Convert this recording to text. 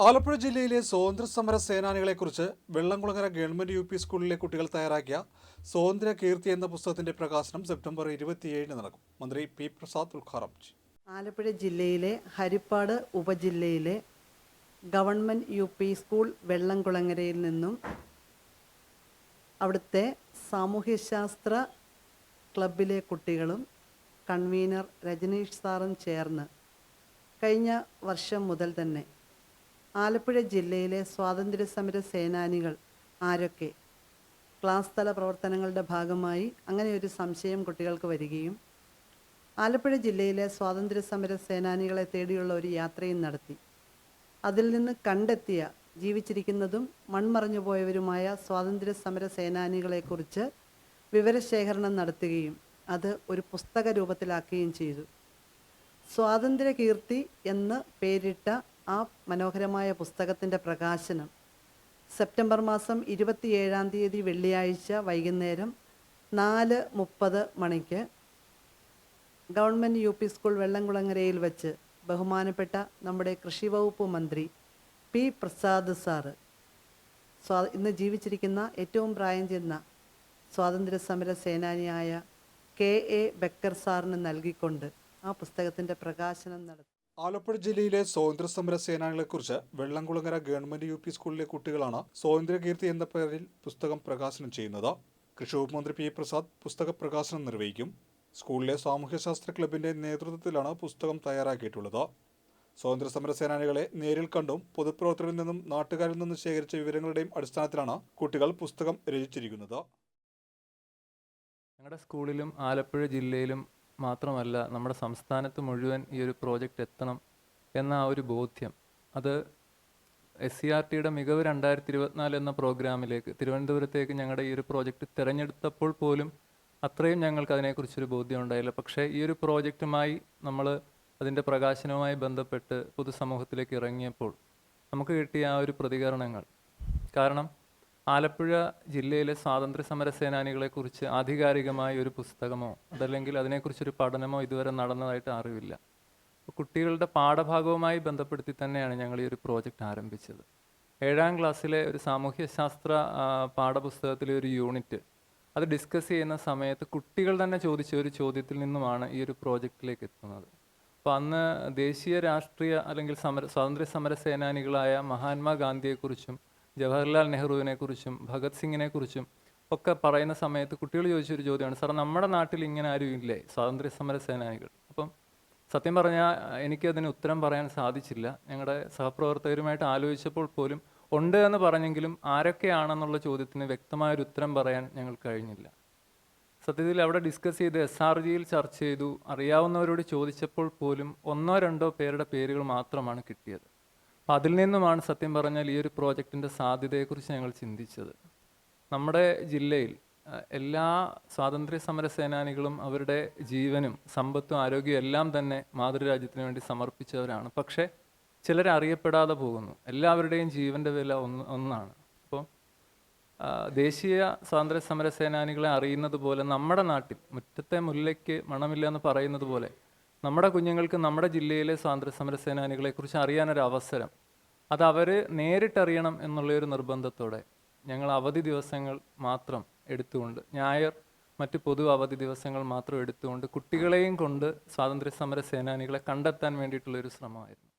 ആലപ്പുഴ ജില്ലയിലെ സ്വാതന്ത്ര്യ സമര സേനാനികളെക്കുറിച്ച് വെള്ളംകുളങ്ങര ഗവൺമെന്റ് യു പി സ്കൂളിലെ കുട്ടികൾ തയ്യാറാക്കിയ സ്വാതന്ത്ര്യ കീർത്തി എന്ന പുസ്തകത്തിന്റെ പ്രകാശനം സെപ്റ്റംബർ ഇരുപത്തിയേഴിന് നടക്കും. മന്ത്രി പി പ്രസാദ് ഉദ്ഘാടനം ചെയ്യും. ആലപ്പുഴ ജില്ലയിലെ ഹരിപ്പാട് ഉപജില്ലയിലെ ഗവൺമെന്റ് യു പി സ്കൂൾ വെള്ളംകുളങ്ങരയിൽ നിന്നും അവിടുത്തെ സാമൂഹ്യശാസ്ത്ര ക്ലബിലെ കുട്ടികളും കൺവീനർ രജനീഷ് സാറും ചേർന്ന് കഴിഞ്ഞ വർഷം മുതൽ തന്നെ ആലപ്പുഴ ജില്ലയിലെ സ്വാതന്ത്ര്യ സമര സേനാനികൾ ആരൊക്കെ? ക്ലാസ് തല പ്രവർത്തനങ്ങളുടെ ഭാഗമായി അങ്ങനെ ഒരു സംശയം കുട്ടികൾക്ക് വരികയും ആലപ്പുഴ ജില്ലയിലെ സ്വാതന്ത്ര്യ സമര സേനാനികളെ തേടിയുള്ള ഒരു യാത്രയും നടത്തി. അതിൽ നിന്ന് കണ്ടെത്തിയ ജീവിച്ചിരിക്കുന്നതും മൺമറഞ്ഞു പോയവരുമായ സ്വാതന്ത്ര്യ സമര സേനാനികളെക്കുറിച്ച് വിവരശേഖരണം നടത്തുകയും അത് ഒരു പുസ്തക രൂപത്തിലാക്കുകയും ചെയ്തു. സ്വാതന്ത്ര്യ കീർത്തി എന്ന് പേരിട്ട ആ മനോഹരമായ പുസ്തകത്തിന്റെ പ്രകാശനം സെപ്റ്റംബർ മാസം ഇരുപത്തിയേഴാം തീയതി വെള്ളിയാഴ്ച വൈകുന്നേരം നാല് മുപ്പത് മണിക്ക് ഗവൺമെന്റ് യു പി സ്കൂൾ വെള്ളംകുളങ്ങരയിൽ വെച്ച് ബഹുമാനപ്പെട്ട നമ്മുടെ കൃഷി വകുപ്പ് മന്ത്രി പി പ്രസാദ് സാറ് സ്വാ ഇന്ന് ജീവിച്ചിരിക്കുന്ന ഏറ്റവും പ്രായം ചെന്ന സ്വാതന്ത്ര്യ സമര സേനാനിയായ കെ എ ബക്കർ സാറിന് നൽകിക്കൊണ്ട് ആ പുസ്തകത്തിന്റെ പ്രകാശനം നടത്തി. ആലപ്പുഴ ജില്ലയിലെ സ്വാതന്ത്ര്യ സമര സേനാനികളെക്കുറിച്ച് വെള്ളംകുളങ്ങര ഗവൺമെന്റ് യു പി സ്കൂളിലെ കുട്ടികളാണ് സ്വാതന്ത്ര്യകീർത്തി എന്ന പേരിൽ പുസ്തകം പ്രകാശനം ചെയ്യുന്നത്. കൃഷി വകുപ്പ് മന്ത്രി പി പ്രസാദ് പുസ്തക പ്രകാശനം നിർവഹിക്കും. സ്കൂളിലെ സാമൂഹ്യശാസ്ത്ര ക്ലബിന്റെ നേതൃത്വത്തിലാണ് പുസ്തകം തയ്യാറാക്കിയിട്ടുള്ളത്. സ്വാതന്ത്ര്യ സമര സേനാനികളെ നേരിൽ കണ്ടും പൊതുപ്രവർത്തകരിൽ നിന്നും നാട്ടുകാരിൽ നിന്നും ശേഖരിച്ച വിവരങ്ങളുടെയും അടിസ്ഥാനത്തിലാണ് കുട്ടികൾ പുസ്തകം രചിച്ചിരിക്കുന്നത്. ഞങ്ങളുടെ സ്കൂളിലും ആലപ്പുഴ ജില്ലയിലും മാത്രമല്ല നമ്മുടെ സംസ്ഥാനത്ത് മുഴുവൻ ഈ ഒരു പ്രോജക്റ്റ് എത്തണം എന്ന ആ ഒരു ബോധ്യം. അത് എസ് സി ആർ ടിയുടെ മികവ് രണ്ടായിരത്തി ഇരുപത്തിനാല് എന്ന പ്രോഗ്രാമിലേക്ക് തിരുവനന്തപുരത്തേക്ക് ഞങ്ങളുടെ ഈ ഒരു പ്രോജക്റ്റ് തിരഞ്ഞെടുത്തപ്പോൾ പോലും അത്രയും ഞങ്ങൾക്ക് അതിനെക്കുറിച്ചൊരു ബോധ്യം ഉണ്ടായില്ല. പക്ഷേ ഈ ഒരു പ്രോജക്റ്റുമായി നമ്മൾ അതിന്റെ പ്രകാശനവുമായി ബന്ധപ്പെട്ട് പൊതുസമൂഹത്തിലേക്ക് ഇറങ്ങിയപ്പോൾ നമുക്ക് കിട്ടിയ ആ ഒരു പ്രതികരണങ്ങൾ. കാരണം ആലപ്പുഴ ജില്ലയിലെ സ്വാതന്ത്ര്യ സമര സേനാനികളെക്കുറിച്ച് ആധികാരികമായ ഒരു പുസ്തകമോ അതല്ലെങ്കിൽ അതിനെക്കുറിച്ചൊരു പഠനമോ ഇതുവരെ നടന്നതായിട്ട് അറിവില്ല. കുട്ടികളുടെ പാഠഭാഗവുമായി ബന്ധപ്പെടുത്തി തന്നെയാണ് ഞങ്ങൾ ഈ ഒരു പ്രോജക്റ്റ് ആരംഭിച്ചത്. ഏഴാം ക്ലാസ്സിലെ ഒരു സാമൂഹ്യശാസ്ത്ര പാഠപുസ്തകത്തിലെ ഒരു യൂണിറ്റ് അത് ഡിസ്കസ് ചെയ്യുന്ന സമയത്ത് കുട്ടികൾ തന്നെ ചോദിച്ച ഒരു ചോദ്യത്തിൽ നിന്നുമാണ് ഈ ഒരു പ്രോജക്റ്റിലേക്ക് എത്തുന്നത്. അപ്പോൾ അന്ന് ദേശീയ രാഷ്ട്രീയ അല്ലെങ്കിൽ സമര സ്വാതന്ത്ര്യ സമര സേനാനികളായ മഹാത്മാഗാന്ധിയെക്കുറിച്ചും ജവഹർലാൽ നെഹ്റുവിനെക്കുറിച്ചും ഭഗത് സിംഗിനെക്കുറിച്ചും ഒക്കെ പറയുന്ന സമയത്ത് കുട്ടികൾ ചോദിച്ചൊരു ചോദ്യമാണ് സാർ നമ്മുടെ നാട്ടിൽ ഇങ്ങനെ ആരും ഇല്ലേ? സ്വാതന്ത്ര്യ സമര സേനാനികൾ? അപ്പം സത്യം പറഞ്ഞാൽ എനിക്കതിന് ഉത്തരം പറയാൻ സാധിച്ചില്ല. ഞങ്ങളുടെ സഹപ്രവർത്തകരുമായിട്ട് ആലോചിച്ചപ്പോൾ പോലും ഉണ്ട് എന്ന് പറഞ്ഞെങ്കിലും ആരൊക്കെയാണെന്നുള്ള ചോദ്യത്തിന് വ്യക്തമായൊരു ഉത്തരം പറയാൻ ഞങ്ങൾ കഴിഞ്ഞില്ല. സത്യത്തിൽ അവിടെ ഡിസ്കസ് ചെയ്ത് എസ് ആർ ജിയിൽ ചർച്ച ചെയ്തു. അറിയാവുന്നവരോട് ചോദിച്ചപ്പോൾ പോലും ഒന്നോ രണ്ടോ പേരുടെ പേരുകൾ മാത്രമാണ് കിട്ടിയത്. അപ്പം അതിൽ നിന്നുമാണ് സത്യം പറഞ്ഞാൽ ഈ ഒരു പ്രോജക്റ്റിന്റെ സാധ്യതയെക്കുറിച്ച് ഞങ്ങൾ ചിന്തിച്ചത്. നമ്മുടെ ജില്ലയിൽ എല്ലാ സ്വാതന്ത്ര്യ സമര സേനാനികളും അവരുടെ ജീവനും സമ്പത്തും ആരോഗ്യവും എല്ലാം തന്നെ മാതൃരാജ്യത്തിന് വേണ്ടി സമർപ്പിച്ചവരാണ്. പക്ഷേ ചിലരറിയപ്പെടാതെ പോകുന്നു. എല്ലാവരുടെയും ജീവന്റെ വില ഒന്ന് ഒന്നാണ്. അപ്പോൾ ദേശീയ സ്വാതന്ത്ര്യ സമര സേനാനികളെ അറിയുന്നത് പോലെ നമ്മുടെ നാട്ടിൽ മുറ്റത്തെ മുല്ലയ്ക്ക് മണമില്ല എന്ന് പറയുന്നത് പോലെ നമ്മുടെ കുഞ്ഞുങ്ങൾക്ക് നമ്മുടെ ജില്ലയിലെ സ്വാതന്ത്ര്യ സമര സേനാനികളെക്കുറിച്ച് അറിയാനൊരു അവസരം അത് അവർ നേരിട്ടറിയണം എന്നുള്ളൊരു നിർബന്ധത്തോടെ ഞങ്ങൾ അവധി ദിവസങ്ങൾ മാത്രം എടുത്തുകൊണ്ട് ഞായർ മറ്റ് പൊതു അവധി ദിവസങ്ങൾ മാത്രം എടുത്തുകൊണ്ട് കുട്ടികളെയും കൊണ്ട് സ്വാതന്ത്ര്യ സമര സേനാനികളെ കണ്ടെത്താൻ വേണ്ടിയിട്ടുള്ളൊരു ശ്രമമായിരുന്നു.